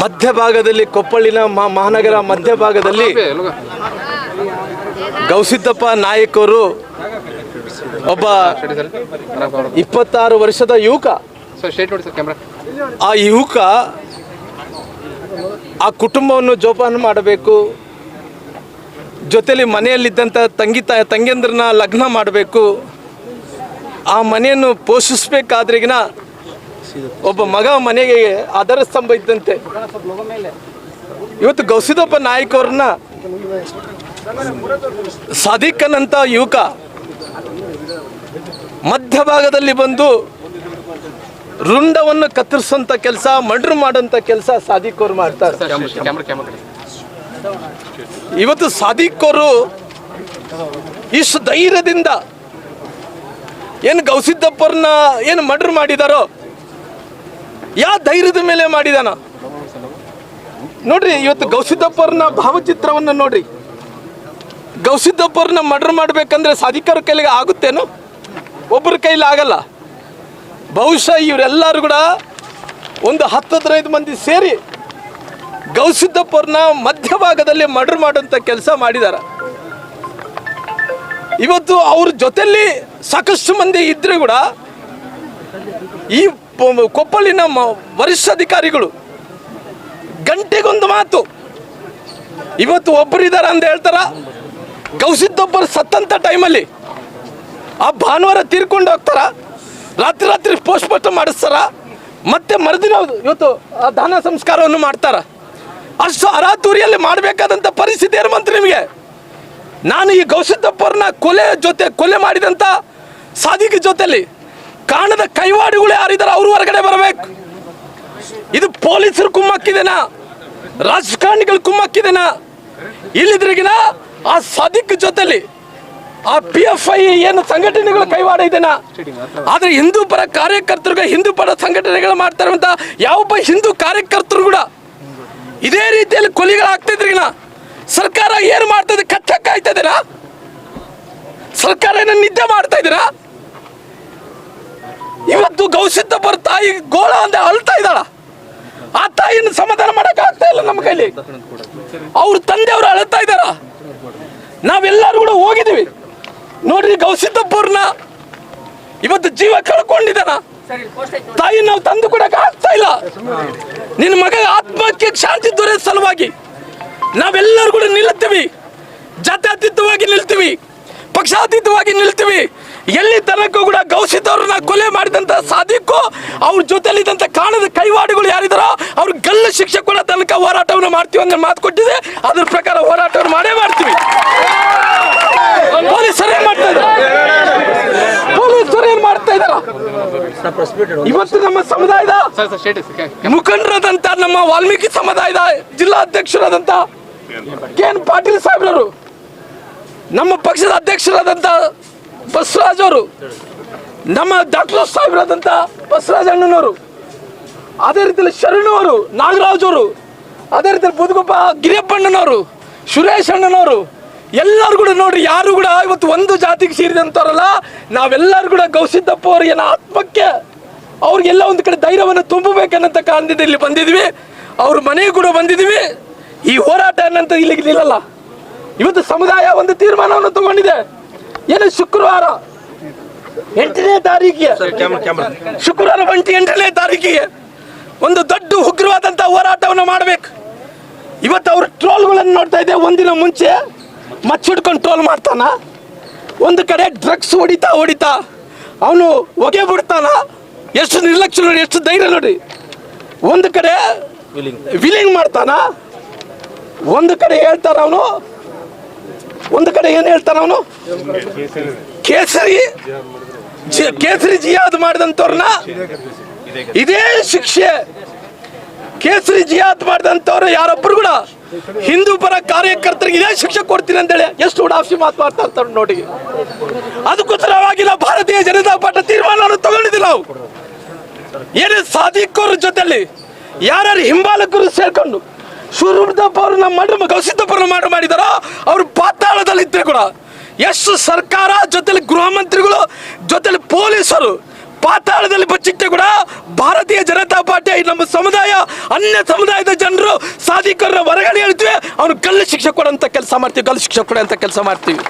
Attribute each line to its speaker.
Speaker 1: ಮಧ್ಯಭಾಗದಲ್ಲಿ ಕೊಪ್ಪಳಿನ ಮಹಾ- ಮಹಾನಗರ ಮಧ್ಯಭಾಗದಲ್ಲಿ ಗೌಸಿದ್ದಪ್ಪ ನಾಯಕರು ಒಬ್ಬ ಇಪ್ಪತ್ತಾರು ವರ್ಷದ ಯುವಕ. ಆ ಯುವಕ ಆ ಕುಟುಂಬವನ್ನು ಜೋಪಾನ ಮಾಡಬೇಕು. ಜೊತೆಯಲ್ಲಿ ಮನೆಯಲ್ಲಿದ್ದಂಥ ತಂಗಿ ತ ತಂಗಿಯಂದ್ರನ್ನ ಲಗ್ನ ಮಾಡಬೇಕು. ಆ ಮನೆಯನ್ನು ಪೋಷಿಸ್ಬೇಕಾದ್ರಿಗಿನ ಒಬ್ಬ ಮಗ ಮನೆಗೆ ಆಧಾರ ಸ್ತಂಭ ಇದ್ದಂತೆ. ಇವತ್ತು ಗೌಸಿದಪ್ಪ ನಾಯಕ್ ಅವ್ರನ್ನ ಯುವಕ ಮಧ್ಯಭಾಗದಲ್ಲಿ ಬಂದು ರುಂಡವನ್ನು ಕತ್ತರಿಸುವಂತ ಕೆಲಸ ಮಡ್ರು ಮಾಡೋಂಥ ಕೆಲಸ ಸಾದಿಕ್ ಅವ್ರು ಮಾಡ್ತಾರೆ. ಇವತ್ತು ಸಾದಿಕ್ ಅವರು ಇಷ್ಟು ಧೈರ್ಯದಿಂದ ಏನು ಗೌಸಿದ್ದಪ್ಪರನ್ನ ಏನು ಮಡ್ರು ಮಾಡಿದಾರೋ ಯಾವ ಧೈರ್ಯದ ಮೇಲೆ ಮಾಡಿದಾನ? ನೋಡ್ರಿ, ಇವತ್ತು ಗೌಸಿದ್ದಪ್ಪರನ್ನ ಭಾವಚಿತ್ರವನ್ನು ನೋಡ್ರಿ. ಗೌಸಿದ್ದಪ್ಪರನ್ನ ಮರ್ಡರ್ ಮಾಡ್ಬೇಕಂದ್ರೆ ಸಾಧಿಕರ ಕೈಲಿಗೆ ಆಗುತ್ತೇನು? ಒಬ್ಬರ ಕೈಲಿ ಆಗಲ್ಲ. ಬಹುಶಃ ಇವರೆಲ್ಲರೂ ಕೂಡ ಒಂದು ಹತ್ತು, ಹದಿನೈದು ಮಂದಿ ಸೇರಿ ಗೌಸಿದ್ದಪ್ಪರನ್ನ ಮಧ್ಯಭಾಗದಲ್ಲಿ ಮರ್ಡರ್ ಮಾಡುವಂಥ ಕೆಲಸ ಮಾಡಿದ್ದಾರೆ ಇವತ್ತು ಅವ್ರ ಜೊತೆಯಲ್ಲಿ ಸಾಕಷ್ಟು ಮಂದಿ ಇದ್ರೆ ಕೂಡ ಈ ಕೊಪ್ಪಳಿನ ಮ- ವರಿಷ್ಠಾಧಿಕಾರಿಗಳು. ಗಂಟೆಗೊಂದು ಮಾತು. ಇವತ್ತು ಒಬ್ಬರಿದ್ದಾರೆ ಅಂತ ಹೇಳ್ತಾರ. ಕೌಸಿದ್ದೊಬ್ಬರು ಸತ್ತಂತ ಟೈಮಲ್ಲಿ ಆ ಭಾನುವಾರ ತೀರ್ಕೊಂಡು ಹೋಗ್ತಾರ. ರಾತ್ರಿ ರಾತ್ರಿ ಪೋಸ್ಟ್ ಮಾರ್ಟಮ್ ಮಾಡಿಸ್ತಾರ. ಮತ್ತೆ ಮರುದಿನ ಇವತ್ತು ಆ ದಾನ ಸಂಸ್ಕಾರವನ್ನು ಮಾಡ್ತಾರ. ಅಷ್ಟು ಅರಾತುರಿಯಲ್ಲಿ ಮಾಡಬೇಕಾದಂಥ ಪರಿಸ್ಥಿತಿ ಏನು ನಿಮಗೆ? ನಾನು ಈ ಗೌಸಿದ್ದಪ್ಪರನ್ನ ಕೊಲೆ ಜೊತೆ, ಕೊಲೆ ಮಾಡಿದಂಥ ಸಾಧಿಕ ಜೊತೆಲಿ ಕಾಣದ ಕೈವಾಡಿಗಳು ಯಾರಿದ್ದಾರೆ ಅವರು ಹೊರಗಡೆ ಬರಬೇಕು. ಇದು ಪೊಲೀಸರು ಕುಮ್ಮಕ್ಕಿದೆನಾ? ರಾಜಕಾರಣಿಗಳು ಕುಮ್ಮಕ್ಕಿದೆನಾ? ಇಲ್ಲಿದ್ರಿಗಿನ ಆ ಸದಿಕ್ ಜೊತೆಲಿ ಆ ಪಿ ಎಫ್ ಐ ಏನು ಸಂಘಟನೆಗಳ ಕೈವಾಡ ಇದೆನಾ? ಆದ್ರೆ ಹಿಂದೂ ಪರ ಕಾರ್ಯಕರ್ತರು ಹಿಂದೂ ಪರ ಸಂಘಟನೆಗಳು ಮಾಡ್ತಾ ಇರುವಂತ ಯಾವೊಬ್ಬ ಹಿಂದೂ ಕಾರ್ಯಕರ್ತರು ಕೂಡ ಇದೇ ರೀತಿಯಲ್ಲಿ ಕೊಲಿಗಳಾಗ್ತಿದ್ರಿಗಿನ ಸರ್ಕಾರ ಏನು ಮಾಡ್ತಾ ಇದೆ? ಕಚ್ಚಕ್ಕ ಆಯ್ತದೇನಾ ಸರ್ಕಾರ ನಿದ್ದೆ ಮಾಡ್ತಾ ಇದೀರಾ ಇವತ್ತು ಗೌಸಿದ್ದಪ್ಪರ ತಾಯಿ ಗೋಳ ಅಂದ ಅಳ್ತಾ ಇದ್ದಾಳ. ಆ ತಾಯಿನ ಸಮಾಧಾನ ಮಾಡಕ್ ಆಗ್ತಾ ಇಲ್ಲ ನಮ್ಮ ಕೈಲಿ. ಅವ್ರ ತಂದೆಯವರು ಅಳ್ತಾ ಇದ್ದಾರ. ನಾವೆಲ್ಲರೂ ಕೂಡ ಹೋಗಿದೀವಿ ನೋಡ್ರಿ ಗೌಸಿದ್ದಪ್ಪವ್ರನ್ನ ಇವತ್ತು ಜೀವ ಕಳ್ಕೊಂಡಿದ್ದಾನ. ತಾಯಿ ನಾವು ತಂದು ಕೊಡಕ್ ಆಗ್ತಾ ಇಲ್ಲ. ನಿನ್ನ ಮಗ ಆತ್ಮಕ್ಕೆ ಶಾಂತಿ ದೊರೆಯ ಸಲುವಾಗಿ ನಾವೆಲ್ಲರೂ ಕೂಡ ನಿಲ್ತೀವಿ ಜಾತ್ಯಾತೀತವಾಗಿ ನಿಲ್ತೀವಿ. ಪಕ್ಷಾತೀತವಾಗಿ ನಿಲ್ತೀವಿ. ಎಲ್ಲಿ ತನಕ ಕೂಡ ಗೌಸಿದವ್ರನ್ನ ಕೊಲೆ ಮಾಡಿದಂತ ಸಾದಿಕ್ಕು, ಅವ್ರ ಜೊತೆಲಿದ್ದಂತ ಕಾಣದ ಕೈವಾಡಿಗಳು ಯಾರಿದಾರೋ, ಅವ್ರ ಗಲ್ಲ ಶಿಕ್ಷೆ ಕೂಡ ತನಕ ಹೋರಾಟವನ್ನು ಮಾಡ್ತೀವಿ ಅಂದ್ರೆ ಮಾತು ಕೊಟ್ಟಿದೆ. ಅದ್ರ ಪ್ರಕಾರ ಹೋರಾಟವನ್ನು ಮಾಡೇ ಮಾಡ್ತೀವಿ. ಪೊಲೀಸರು ಮಾಡ್ತಾ ಇದ್ದಾರೆ ಮಾಡ್ತಾ ಇದಾರ? ಇವತ್ತು ನಮ್ಮ ಸಮುದಾಯದ ಮುಖಂಡರಾದಂತ ನಮ್ಮ ವಾಲ್ಮೀಕಿ ಸಮುದಾಯದ ಜಿಲ್ಲಾಧ್ಯಕ್ಷರಾದಂತ ಕೆ ಎನ್ ಪಾಟೀಲ್ ಸಾಹೇಬ್ರವರು, ನಮ್ಮ ಪಕ್ಷದ ಅಧ್ಯಕ್ಷರಾದಂತ ಬಸವರಾಜ್ ಅವರು ನಮ್ಮ ಡಾಕ್ಟರ್ ಸಾಹೇಬ್ರಾದಂತ ಬಸವರಾಜ್ ಅಣ್ಣನವರು, ಅದೇ ರೀತಿಯಲ್ಲಿ ಶರಣು ಅವರು ನಾಗರಾಜ್ ಅವರು ಅದೇ ರೀತಿಯಲ್ಲಿ ಬುದ್ಗುಪ್ಪ ಗಿರಿಯಪ್ಪಣ್ಣನವರು, ಸುರೇಶ್ ಅಣ್ಣನವರು, ಎಲ್ಲರೂ ಕೂಡ ನೋಡ್ರಿ, ಯಾರು ಕೂಡ ಇವತ್ತು ಒಂದು ಜಾತಿಗೆ ಸೇರಿದಂತಾರಲ್ಲ ನಾವೆಲ್ಲರೂ ಕೂಡ ಗೌಸಿದ್ದಪ್ಪ ಅವರಿಗೆ ಆತ್ಮಕ್ಕೆ ಅವ್ರಿಗೆಲ್ಲ ಒಂದು ಕಡೆ ಧೈರ್ಯವನ್ನು ತುಂಬಬೇಕನ್ನಂತ ಕಾರಣದಿಂದ ಇಲ್ಲಿ ಬಂದಿದ್ವಿ ಅವ್ರ ಮನೆಗೆ ಕೂಡ ಬಂದಿದ್ವಿ ಈ ಹೋರಾಟ ಅನ್ನಂತ ಇಲ್ಲಿಗೆ ನಿಲ್ಲಲ್ಲ ಇವತ್ತು ಸಮುದಾಯ ಒಂದು ತೀರ್ಮಾನವನ್ನು ತಗೊಂಡಿದೆ. ಏನು ಶುಕ್ರವಾರ? ಎಂಟನೇ ತಾರೀಕಿಗೆ. ಶುಕ್ರವಾರ ಒಂಟಿ ಎಂಟನೇ ತಾರೀಕಿಗೆ ಒಂದು ದೊಡ್ಡ ಉಗ್ರವಾದಂಥ ಹೋರಾಟವನ್ನು ಮಾಡಬೇಕು. ಇವತ್ತು ಅವ್ರ ಟ್ರೋಲ್ಗಳನ್ನು ನೋಡ್ತಾ ಇದ್ದೆ. ಒಂದಿನ ಮುಂಚೆ ಮಚ್ಚಿಡ್ಕೊಂಡು ಟ್ರೋಲ್ ಮಾಡ್ತಾನ. ಒಂದು ಕಡೆ ಡ್ರಗ್ಸ್ ಹೊಡಿತಾ ಹೊಡಿತಾ ಅವನು ಹೊಗೆ ಬಿಡ್ತಾನ. ಎಷ್ಟು ನಿರ್ಲಕ್ಷ್ಯ ನೋಡಿ ಎಷ್ಟು ಧೈರ್ಯ ನೋಡಿ. ಒಂದು ಕಡೆ ವಿಲಿಂಗ್ ಮಾಡ್ತಾನ. ಒಂದು ಕಡೆ ಹೇಳ್ತಾನ ಅವನು ಒಂದು ಕಡೆ ಏನು ಹೇಳ್ತಾನ ಅವನು? ಕೇಸರಿ. ಕೇಸರಿ ಜಿಯಾದ್ ಮಾಡಿದಂಥವ್ರನ್ನ ಇದೇ ಶಿಕ್ಷೆ. ಕೇಸರಿ ಜಿಯಾದ್ ಮಾಡಿದಂಥವ್ರು ಯಾರೊಬ್ಬರು ಕೂಡ ಹಿಂದೂ ಪರ ಕಾರ್ಯಕರ್ತರಿಗೆ ಇದೇ ಶಿಕ್ಷೆ ಕೊಡ್ತೀನಿ ಅಂತೇಳಿ ಎಷ್ಟು ಉಡಾಫಿ ಮಾತು ಮಾಡ್ತಾ ಇರ್ತಾರೆ ನೋಡಿ ಅದಕ್ಕೋಸ್ಕರವಾಗಿ ಭಾರತೀಯ ಜನತಾ ಪಾರ್ಟಿ ತೀರ್ಮಾನವನ್ನು ತಗೊಂಡಿದ್ದೀವಿ ನಾವು. ಏನೇ ಸಾಧಿಕೋರ ಜೊತೆಯಲ್ಲಿ ಯಾರ್ಯಾರು ಹಿಂಬಾಲಕರು ಸೇರ್ಕೊಂಡು ಸೂರ್ಯಪ್ರತಾಪ್ ನಮ್ಮ ಮರ್ಡರ್ ಗೌಸಿದ್ದಪ್ಪರನ್ನ ಮರ್ಡರ್ ಮಾಡಿದಾರೋ? ಅವ್ರು ಪಾತಾಳದಲ್ಲಿ ಇದ್ರೆ ಕೂಡ. ಎಷ್ಟು ಸರ್ಕಾರ ಜೊತೆಲಿ ಗೃಹ ಮಂತ್ರಿಗಳು, ಜೊತೆಲಿ ಪೊಲೀಸರು ಪಾತಾಳದಲ್ಲಿ ಬಚ್ಚಿಟ್ಟೆ ಕೂಡ ಭಾರತೀಯ ಜನತಾ ಪಾರ್ಟಿ ನಮ್ಮ ಸಮುದಾಯ, ಅನ್ಯ ಸಮುದಾಯದ ಜನರು ಸಾಧಿಕರ ಹೊರಗಡೆ ಹೇಳ್ತೀವಿ ಅವ್ನು ಕಲ್ಲು ಶಿಕ್ಷೆ ಕೊಡಂತ ಕೆಲಸ ಮಾಡ್ತೀವಿ, ಕಲ್ಲು ಶಿಕ್ಷೆ ಕೊಡಂತ ಕೆಲಸ ಮಾಡ್ತೀವಿ.